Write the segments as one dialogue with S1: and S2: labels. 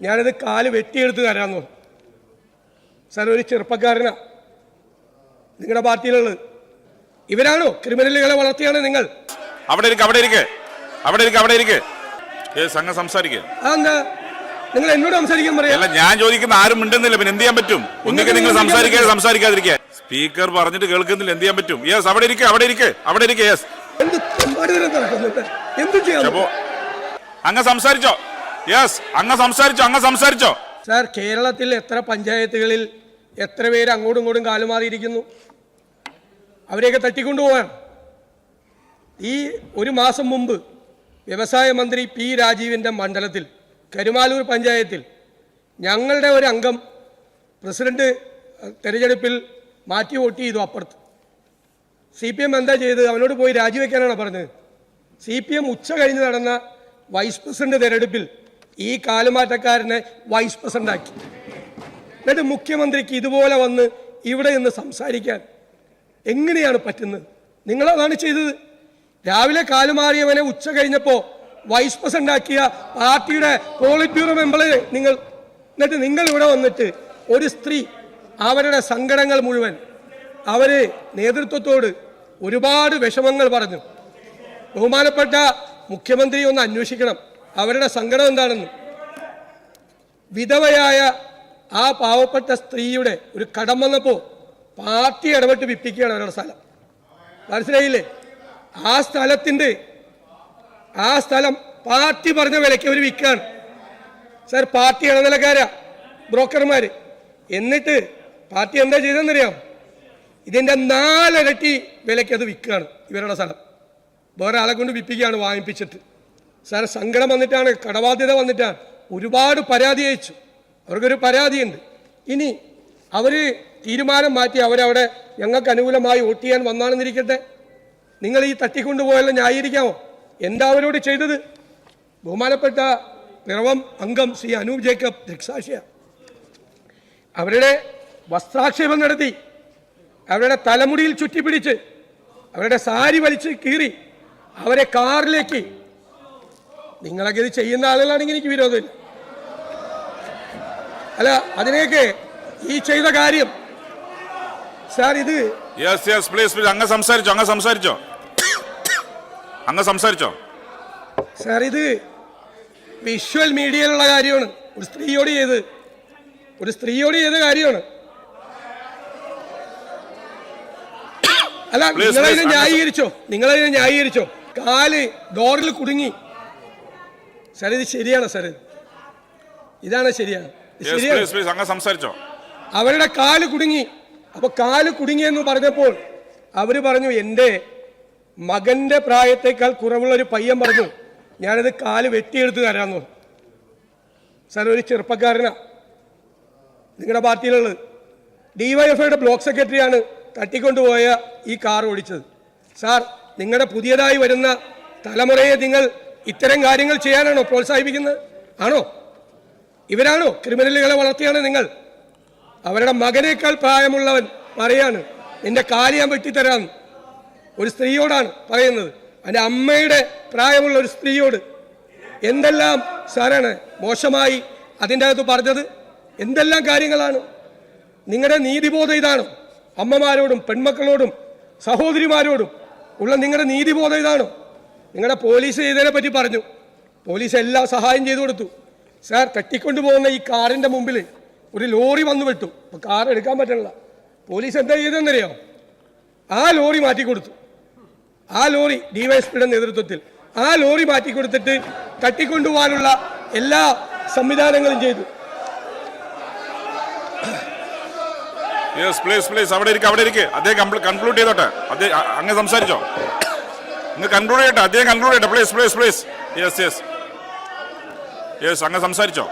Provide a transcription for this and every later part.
S1: ഞാനത് കാൽ വെട്ടിയെടുത്ത് തരാമെന്ന് പറഞ്ഞു. സാർ ഒരു ചെറുപ്പക്കാരനാ. നിങ്ങളുടെ പാർട്ടിയിലുള്ളത്. ഇവരാണോ? ക്രിമിനലുകളെ വളർത്തിയാണ് നിങ്ങൾ.
S2: അവിടെ അവിടെ അവിടെ അവിടെ അങ്ങ് സംസാരിക്കുക
S1: അതെന്താ? നിങ്ങൾ എന്നോട് സംസാരിക്കാൻ പറയാം?
S2: ഞാൻ ചോദിക്കുന്ന ആരും മിണ്ടുന്നില്ല. പിന്നെ എന്ത് ചെയ്യാൻ പറ്റും? ഒന്നിക്കെ നിങ്ങൾ സംസാരിക്കാതെ സംസാരിക്കാതിരിക്കുക. സ്പീക്കർ പറഞ്ഞിട്ട് കേൾക്കുന്നില്ല. എന്ത് ചെയ്യാൻ പറ്റും? യെസ് അവിടെ ഇരിക്കുക അവിടെ ഇരിക്കുക അവിടെ ഇരിക്കുക യെസ്
S1: എന്ത് എന്ത് ചെയ്യാം
S2: അങ്ങ് സംസാരിച്ചോ. യെസ് അങ്ങ് സംസാരിച്ചോ അങ്ങ് സംസാരിച്ചോ.
S1: സാർ കേരളത്തിൽ എത്ര പഞ്ചായത്തുകളിൽ എത്ര പേര് അങ്ങോട്ടും ഇങ്ങോട്ടും കാലുമാറിയിരിക്കുന്നു? അവരെയൊക്കെ തട്ടിക്കൊണ്ടുപോവാണ് ഈ ഒരു മാസം മുമ്പ് വ്യവസായ മന്ത്രി പി രാജീവിന്റെ മണ്ഡലത്തിൽ കരുമാലൂർ പഞ്ചായത്തിൽ ഞങ്ങളുടെ ഒരു അംഗം പ്രസിഡന്റ് തെരഞ്ഞെടുപ്പിൽ മാറ്റി വോട്ട് ചെയ്തു അപ്പുറത്ത്. സി പി എം എന്താ ചെയ്തത്? അവനോട് പോയി രാജിവെക്കാനാണ് പറഞ്ഞത്? സി പി എം ഉച്ച കഴിഞ്ഞ് നടന്ന വൈസ് പ്രസിഡന്റ് തെരഞ്ഞെടുപ്പിൽ ഈ കാലുമാറ്റക്കാരനെ വൈസ് പ്രസിഡന്റ് ആക്കി എന്നിട്ട് മുഖ്യമന്ത്രിക്ക് ഇതുപോലെ വന്ന് ഇവിടെ നിന്ന് സംസാരിക്കാൻ എങ്ങനെയാണ് പറ്റുന്നത്? നിങ്ങളതാണ് ചെയ്തത്. രാവിലെ കാലുമാറിയവനെ ഉച്ച കഴിഞ്ഞപ്പോൾ വൈസ് പ്രസിഡന്റ് ആക്കിയ പാർട്ടിയുടെ പോളിറ്റ് ബ്യൂറോ മെമ്പറെ നിങ്ങൾ എന്നിട്ട് നിങ്ങൾ ഇവിടെ വന്നിട്ട് ഒരു സ്ത്രീ അവരുടെ സങ്കടങ്ങൾ മുഴുവൻ അവർ നേതൃത്വത്തോട് ഒരുപാട് വിഷമങ്ങൾ പറഞ്ഞു. ബഹുമാനപ്പെട്ട മുഖ്യമന്ത്രി ഒന്ന് അന്വേഷിക്കണം. അവരുടെ സങ്കടം എന്താണെന്ന്. വിധവയായ ആ പാവപ്പെട്ട സ്ത്രീയുടെ ഒരു കടം വന്നപ്പോൾ പാർട്ടി ഇടപെട്ട് വിപ്പിക്കുകയാണ് അവരുടെ സ്ഥലം. മനസ്സിലായില്ലേ? ആ സ്ഥലത്തിന്റെ ആ സ്ഥലം പാർട്ടി പറഞ്ഞ വിലയ്ക്ക് അവർ വിൽക്കുകയാണ്. സർ പാർട്ടി ഇടനിലക്കാരാ ബ്രോക്കർമാർ എന്നിട്ട് പാർട്ടി എന്താ ചെയ്തതെന്നറിയാം ഇതിന്റെ നാലിരട്ടി വിലയ്ക്ക് അത് വിൽക്കുകയാണ് ഇവരുടെ സ്ഥലം. വേറെ ആളെ കൊണ്ട് വിൽപ്പിക്കുകയാണ് വാങ്ങിപ്പിച്ചിട്ട്. സാർ സങ്കടം വന്നിട്ടാണ് കടബാധ്യത വന്നിട്ടാണ്. ഒരുപാട് പരാതി അയച്ചു. അവർക്കൊരു പരാതിയുണ്ട്. ഇനി അവർ തീരുമാനം മാറ്റി അവരവിടെ ഞങ്ങൾക്ക് അനുകൂലമായി വോട്ട് ചെയ്യാൻ വന്നാണെന്നിരിക്കട്ടെ. നിങ്ങൾ ഈ തട്ടിക്കൊണ്ടുപോയാലും ന്യായീകരിക്കാമോ? എന്താ അവരോട് ചെയ്തത്? ബഹുമാനപ്പെട്ട പിറവം അംഗം ശ്രീ അനൂപ് ജേക്കബ് ദൃക്സാക്ഷിയ അവരുടെ വസ്ത്രാക്ഷേപം നടത്തി അവരുടെ തലമുടിയിൽ ചുറ്റിപ്പിടിച്ച് അവരുടെ സാരി വലിച്ച് കീറി അവരെ കാറിലേക്ക് നിങ്ങളൊക്കെ ഇത് ചെയ്യുന്ന ആളുകളാണെങ്കിൽ എനിക്ക് വിരോധമില്ല അല്ല അതിനെയൊക്കെ ഈ ചെയ്ത കാര്യം. സാർ ഇത്
S2: യെസ് യെസ് പ്ലീസ് പ്ലീസ് അങ്ങ് സംസാരിച്ചോ അങ്ങ് സംസാരിച്ചോ. അങ്ങ് സംസാരിച്ചോ.
S1: സാർ ഇത് വിഷ്വൽ മീഡിയയിലുള്ള കാര്യമാണ്. ഒരു സ്ത്രീയോട് ചെയ്ത് ഒരു സ്ത്രീയോട് ചെയ്ത കാര്യമാണ്. അല്ല നിങ്ങളതിനെ ന്യായീകരിച്ചോ? നിങ്ങളതിനെ ന്യായീകരിച്ചോ? കാൽ ഡോറിൽ കുടുങ്ങി. സാർ ഇത് ശരിയാണ് സാർ ഇതാണ് ശരിയാണ്.
S2: സംസാരിച്ചോ.
S1: അവരുടെ കാൽ കുടുങ്ങി. അപ്പൊ കാൽ കുടുങ്ങിയെന്ന് പറഞ്ഞപ്പോൾ അവർ പറഞ്ഞു എന്റെ മകന്റെ പ്രായത്തേക്കാൾ കുറവുള്ള ഒരു പയ്യൻ പറഞ്ഞു ഞാനത് കാൽ വെട്ടിയെടുത്ത് തരാന്നു സാർ ഒരു ചെറുപ്പക്കാരനാ. നിങ്ങളുടെ പാർട്ടിയിലുള്ളത്. ഡിവൈഎഫ്ഐയുടെ ബ്ലോക്ക് സെക്രട്ടറിയാണ് തട്ടിക്കൊണ്ടുപോയ ഈ കാർ ഓടിച്ചത്. സാർ നിങ്ങളുടെ പുതിയതായി വരുന്ന തലമുറയെ നിങ്ങൾ ഇത്തരം കാര്യങ്ങൾ ചെയ്യാനാണോ പ്രോത്സാഹിപ്പിക്കുന്നത്? ആണോ? ഇവരാണോ ക്രിമിനലുകളെ വളർത്തിയാണ് നിങ്ങൾ? അവരുടെ മകനേക്കാൾ പ്രായമുള്ളവൻ പറയാണ് നിന്റെ കാൽ ഞാൻ വെട്ടിത്തരാം. ഒരു സ്ത്രീയോടാണ് പറയുന്നത്. എന്റെ അമ്മയുടെ പ്രായമുള്ള ഒരു സ്ത്രീയോട് എന്തെല്ലാം സാറാണ് മോശമായി അതിന്റെ അകത്ത് പറഞ്ഞത്? എന്തെല്ലാം കാര്യങ്ങളാണ്? നിങ്ങളുടെ നീതിബോധം ഇതാണോ? അമ്മമാരോടും പെൺമക്കളോടും സഹോദരിമാരോടും ഉള്ള നിങ്ങളുടെ നീതിബോധം ഇതാണോ? നിങ്ങളുടെ പോലീസ് ചെയ്തതിനെ പറ്റി പറഞ്ഞു. പോലീസ് എല്ലാ സഹായം ചെയ്തു കൊടുത്തു. സാർ തട്ടിക്കൊണ്ടു പോകുന്ന ഈ കാറിന്റെ മുമ്പിൽ ഒരു ലോറി വന്നു വിട്ടു. അപ്പോൾ കാർ എടുക്കാൻ പറ്റണില്ല. പോലീസ് എന്താ ചെയ്തതെന്നറിയോ? ആ ലോറി മാറ്റി കൊടുത്തു. ആ ലോറി ഡിവൈഎസ്പിയുടെ നേതൃത്വത്തിൽ ആ ലോറി മാറ്റി കൊടുത്തിട്ട് തട്ടിക്കൊണ്ടുപോകാനുള്ള എല്ലാ സംവിധാനങ്ങളും ചെയ്തു.
S2: പ്ലീസ് പ്ലീസ് അവിടെ ഇരിക്കുക അവിടെ ഇരിക്കുക അദ്ദേഹം കൺക്ലൂഡ് ചെയ്തോട്ടെ. അദ്ദേഹം അങ്ങ് സംസാരിച്ചോ. അങ്ങ് കൺക്ലൂഡ് ചെയ്യട്ടെ അദ്ദേഹം കൺക്ലൂഡ് ചെയ്യട്ടെ. Please please please yes yes yes അങ്ങ് സംസാരിച്ചോ.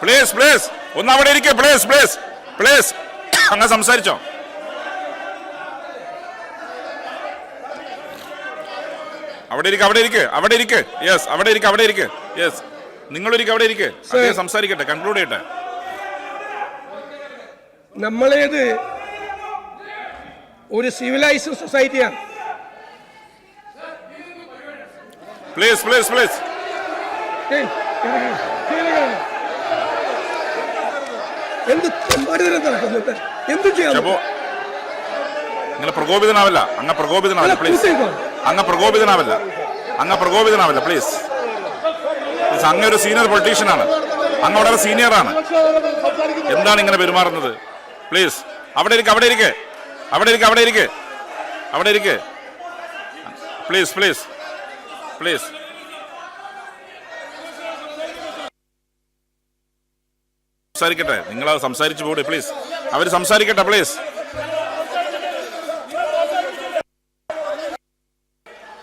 S2: പ്ലീസ് പ്ലീസ് ഒന്ന് അവിടെ ഇരിക്കെ. പ്ലീസ് പ്ലീസ് പ്ലീസ് അങ്ങ് സംസാരിച്ചോ. അവിടെ ഇരിക്കുക അവിടെ ഇരിക്കുക അവിടെ ഇരിക്കുക യെസ് അവിടെ ഇരിക്കുക അവിടെ ഇരിക്കുക യെസ് നിങ്ങളൊരിക്കും അവിടെ ഇരിക്കുക സംസാരിക്കട്ടെ കൺക്ലൂഡ് ചെയ്യട്ടെ.
S1: നമ്മളേത് ഒരു സിവിലൈസ്ഡ് സൊസൈറ്റിയാണ്.
S2: Please please please.
S1: എന്ത് നടക്കുന്നുണ്ട് എന്ത് ചെയ്യാൻ
S2: ഷബു നിങ്ങൾ പ്രകോപിതനാവില്ല. അങ്ങ് പ്രകോപിതനാവില്ല പ്ലീസ് അങ്ങ പ്രകോപിതനാവില്ല. അങ്ങ് പ്രകോപിതനാവില്ല പ്ലീസ് അങ്ങ് ഒരു സീനിയർ പൊളിറ്റീഷ്യനാണ് അങ്ങ് വളരെ സീനിയറാണ് എന്താണ് ഇങ്ങനെ പെരുമാറുന്നത്? പ്ലീസ് അവിടെ ഇരിക്കെ അവിടെ ഇരിക്കെ. അവിടെ ഇരിക്കുക അവിടെ ഇരിക്കെ. അവിടെ ഇരിക്കെ. പ്ലീസ് പ്ലീസ് പ്ലീസ് സംസാരിക്കട്ടെ. നിങ്ങൾ അത് സംസാരിച്ചു പോടെ പ്ലീസ് അവർ സംസാരിക്കട്ടെ പ്ലീസ്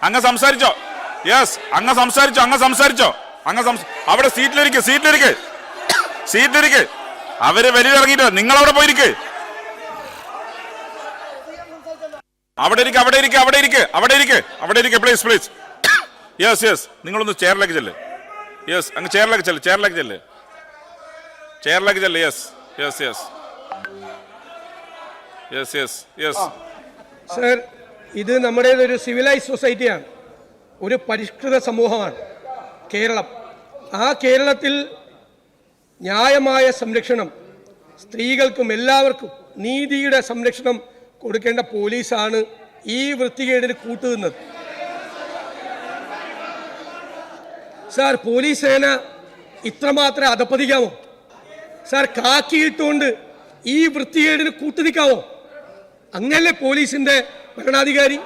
S2: അങ്ങ് സംസാരിച്ചോ. യെസ് അങ്ങ് സംസാരിച്ചോ അങ്ങ് സംസാരിച്ചോ. അങ്ങ് അവിടെ സീറ്റിലിരിക്കെ സീറ്റിലിരിക്കെ സീറ്റിലിരിക്കെ അവർ വെളിയിലിറങ്ങിയിട്ട് നിങ്ങൾ അവിടെ പോയിരിക്കെ. അവിടെ ഇരിക്കുക അവിടെ ഇരിക്കുക അവിടെ ഇരിക്കുക അവിടെ ഇരിക്കുക അവിടെ ഇരിക്കുക പ്ലീസ് പ്ലീസ് യെസ് യെസ് നിങ്ങളൊന്ന് ചെയറിലേക്ക് ചെല്ലേ. യെസ് അങ്ങ് ചെയറിലേക്ക് ചെല്ലേ ചെയറിലേക്ക് ചെല്ലേ. ചെയറിലേക്ക് ചെല്ലേ yes yes yes yes yes yes
S1: sir ഇത് നമ്മുടെ ഒരു സിവിലൈസ് സൊസൈറ്റിയാണ് ഒരു പരിഷ്കൃത സമൂഹമാണ്. കേരളം. ആ കേരളത്തിൽ ന്യായമായ സംരക്ഷണം സ്ത്രീകൾക്കും എല്ലാവർക്കും നീതിയുടെ സംരക്ഷണം കൊടുക്കേണ്ട പോലീസാണ് ഈ വൃത്തികേടിന് കൂട്ടുനിന്നത്. സാർ പോലീസ് സേന ഇത്രമാത്രം അധപ്പതിക്കാമോ സാർ കാക്കിയിട്ടുകൊണ്ട് ഈ വൃത്തികേടിന് കൂട്ടുനിൽക്കാമോ അങ്ങല്ലേ പോലീസിന്റെ ഭരണാധികാരി?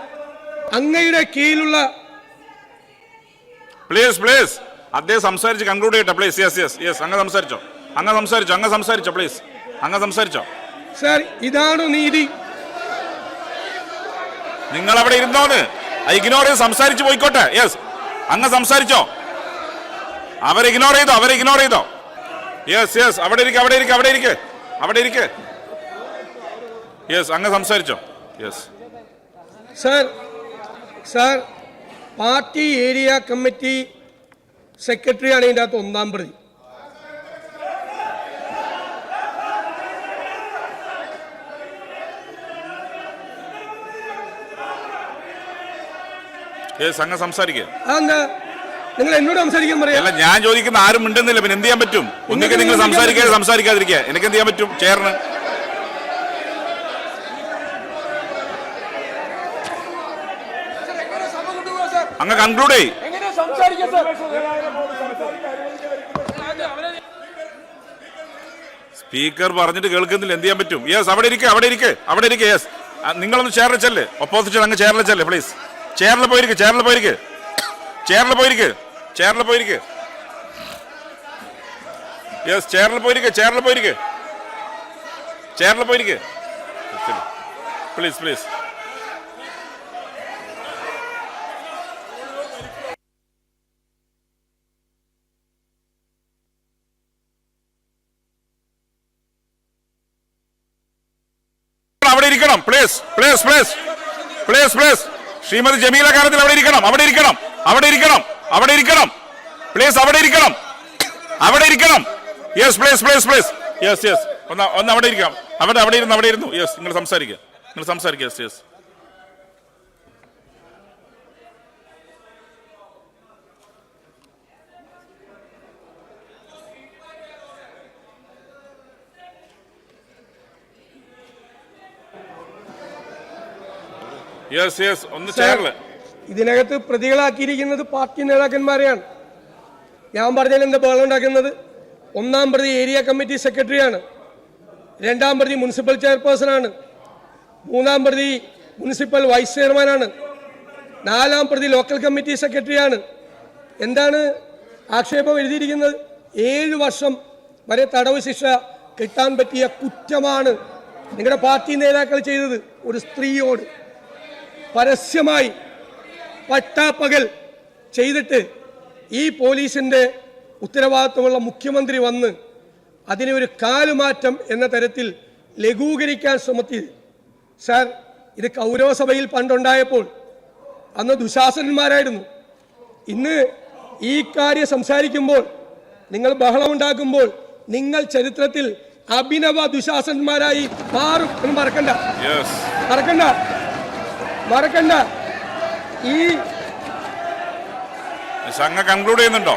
S1: അങ്ങയുടെ കീഴിലുള്ള
S2: പ്ലീസ് പ്ലീസ് അദ്ദേഹം സംസാരിച്ച് കൺക്ലൂഡ് ചെയ്യട്ടെ പ്ലീസ് യെസ് യെസ് യെസ് അങ്ങ് സംസാരിച്ചോ. അങ്ങ് സംസാരിച്ചോ അങ്ങ് സംസാരിച്ചോ പ്ലീസ് അങ്ങ് സംസാരിച്ചോ.
S1: സാർ ഇതാണോ നീതി?
S2: നിങ്ങൾ അവിടെ ഇരുന്നോന്ന് ഇഗ്നോർ ചെയ്ത് സംസാരിച്ചു പോയിക്കോട്ടെ. യെസ് അങ്ങ് സംസാരിച്ചോ. അവർ ഇഗ്നോർ ചെയ്തോ അവർ ഇഗ്നോർ ചെയ്തോ. യെസ് യെസ് അവിടെ ഇരിക്കുക അവിടെ ഇരിക്കുക അവിടെ ഇരിക്കുക അവിടെ ഇരിക്കുക യെസ് അങ്ങ് സംസാരിച്ചോ. Yes
S1: sir sir party area committee സെക്രട്ടറിയാണ് ഇതിന്റെ അകത്ത് ഒന്നാം പ്രതി.
S2: അങ്ങ് സംസാരിക്കുക
S1: അതെന്താ? നിങ്ങൾ എന്നോട് സംസാരിക്കാൻ പറയാം?
S2: അല്ല ഞാൻ ചോദിക്കുന്ന ആരും മിണ്ടുന്നില്ല. പിന്നെ എന്ത് ചെയ്യാൻ പറ്റും? ഒന്നിക്ക് നിങ്ങൾ സംസാരിക്കാതെ സംസാരിക്കാതിരിക്കുക. എനിക്ക് എന്ത് ചെയ്യാൻ പറ്റും? ചേർന്ന് അങ്ങ് കൺക്ലൂഡ് ചെയ് സ്പീക്കർ പറഞ്ഞിട്ട് കേൾക്കുന്നില്ല. എന്ത് ചെയ്യാൻ പറ്റും? യെസ് അവിടെ ഇരിക്കെ അവിടെ ഇരിക്കെ അവിടെ ഇരിക്കെ. യെസ് നിങ്ങളൊന്ന് ചേർന്നല്ലേ ചെല്ല്. ഒപ്പോസിഷൻ അങ്ങ് ചേർന്നല്ലേ ചെല്ല് പ്ലീസ് ചേറിൽ പോയിരിക്ക് ചേറിൽ പോയിരിക്ക് ചേറിൽ പോയിരിക്ക് ചേറിൽ പോയിരിക്ക് യെസ് ചേറിൽ പോയിരിക്ക് ചേറിൽ പോയിരിക്ക് ചേറിൽ പോയിരിക്ക് പ്ലീസ് പ്ലീസ് അവിടെ ഇരിക്കണം. Please please please please please Shrimati Jameela കാര്യത്തിൽ അവിടെ ഇരിക്കണം അവിടെ ഇരിക്കണം അവിടെ ഇരിക്കണം അവിടെ ഇരിക്കണം. പ്ലീസ് അവിടെ ഇരിക്കണം. അവിടെ ഇരിക്കണം. Yes please please please yes yes ഒന്ന് ഒന്ന് അവിടെ ഇരിക്കാം അവിടെ അവിടെ ഇരുന്നു അവിടെ ഇരുന്നു. യെസ് നിങ്ങൾ സംസാരിക്കുക നിങ്ങൾ സംസാരിക്കുക യെസ് യെസ് യെസ് യെസ് ഒന്ന് ചേർൽ.
S1: ഇതിനകത്ത് പ്രതികളാക്കിയിരിക്കുന്നത് പാർട്ടി നേതാക്കന്മാരെയാണ്. ഞാൻ പറഞ്ഞതിൽ എന്താ ബഹളം ഉണ്ടാക്കുന്നത്? ഒന്നാം പ്രതി ഏരിയ കമ്മിറ്റി സെക്രട്ടറിയാണ്. രണ്ടാം പ്രതി മുനിസിപ്പൽ ചെയർപേഴ്സണാണ്. മൂന്നാം പ്രതി മുനിസിപ്പൽ വൈസ് ചെയർമാനാണ്. നാലാം പ്രതി ലോക്കൽ കമ്മിറ്റി സെക്രട്ടറിയാണ്. എന്താണ് ആക്ഷേപം എഴുതിയിരിക്കുന്നത്? ഏഴ് വർഷം വരെ തടവ് ശിക്ഷ കിട്ടാൻ പറ്റിയ കുറ്റമാണ് നിങ്ങളുടെ പാർട്ടി നേതാക്കൾ ചെയ്തത്. ഒരു സ്ത്രീയോട്. പരസ്യമായി പട്ടാപ്പകൽ ചെയ്തിട്ട് ഈ പോലീസിന്റെ ഉത്തരവാദിത്വമുള്ള മുഖ്യമന്ത്രി വന്ന് അതിനെ ഒരു കാലുമാറ്റം എന്ന തരത്തിൽ ലഘൂകരിക്കാൻ ശ്രമത്തി സാർ ഇത് കൗരവസഭയിൽ പണ്ടുണ്ടായപ്പോൾ അന്ന് ദുശാസനന്മാരായിരുന്നു. ഇന്ന് ഈ കാര്യം സംസാരിക്കുമ്പോൾ നിങ്ങൾ ബഹളമുണ്ടാക്കുമ്പോൾ നിങ്ങൾ ചരിത്രത്തിൽ അഭിനവ ദുശാസന്മാരായി മാറും എന്ന് മറക്കണ്ട. മറക്കണ്ട. മറക്കണ്ട. ഈ
S2: സംഘ കൺക്ലൂഡ് ചെയ്യുന്നുണ്ടോ?